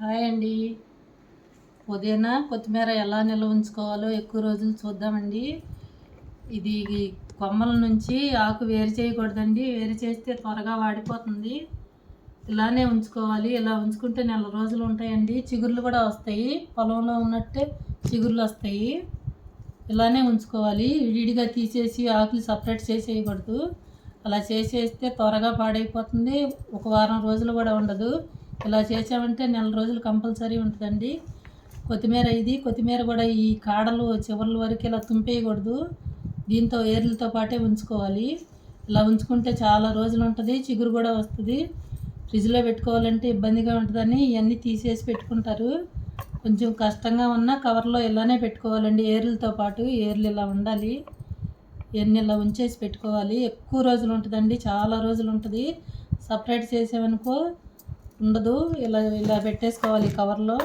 Hi అండి. పుదీనా కొత్తిమీర ఎలా నిల్వ ఉంచుకోవాలో ఎక్కువ రోజులు చూద్దామండి. ఇది కొమ్మల నుంచి ఆకు వేరు చేయకూడదండి. వేరు చేస్తే త్వరగా వాడిపోతుంది. ఇలానే ఉంచుకోవాలి. ఇలా ఉంచుకుంటే నెల రోజులు ఉంటాయండి. చిగుర్లు కూడా వస్తాయి. పొలంలో ఉన్నట్టే చిగుర్లు వస్తాయి. ఇలానే ఉంచుకోవాలి. విడిగా తీసేసి ఆకులు సపరేట్ చేసేయకూడదు. అలా చేసేస్తే త్వరగా పాడైపోతుంది. ఒక వారం రోజులు కూడా ఉండదు. ఇలా చేసామంటే నెల రోజులు కంపల్సరీ ఉంటుందండి. కొత్తిమీర ఇది కొత్తిమీర కూడా ఈ కాడలు చివర్ల వరకు ఇలా తుంపేయకూడదు. దీంతో ఏర్లతో పాటే ఉంచుకోవాలి. ఇలా ఉంచుకుంటే చాలా రోజులు ఉంటుంది చిగురు కూడా వస్తుంది. ఫ్రిడ్జ్లో పెట్టుకోవాలంటే ఇబ్బందిగా ఉంటుందని ఇవన్నీ తీసేసి పెట్టుకుంటారు. కొంచెం కష్టంగా ఉన్న కవర్లో ఇలానే పెట్టుకోవాలండి ఏర్లతో పాటు ఏర్లు ఇలా ఉండాలి. ఇవన్నీ ఇలా ఉంచేసి పెట్టుకోవాలి. ఎక్కువ రోజులు ఉంటుందండి చాలా రోజులు ఉంటుంది. సపరేట్ చేసామనుకో ఉండదు. ఇలా ఇలా పెట్టేసుకోవాలి కవర్లో.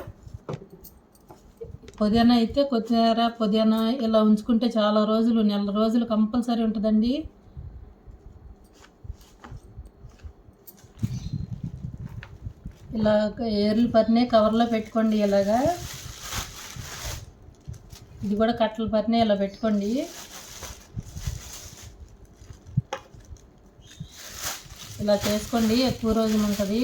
పుదీనా అయితే కొత్తిమీర పుదీనా ఇలా ఉంచుకుంటే చాలా రోజులు నెల రోజులు కంపల్సరీ ఉంటుందండి. ఇలా ఏర్లు పరినే కవర్లో పెట్టుకోండి ఇలాగా. ఇది కూడా కట్టల పరినే ఇలా పెట్టుకోండి. ఇలా చేసుకోండి ఎక్కువ రోజులు ఉంటుంది.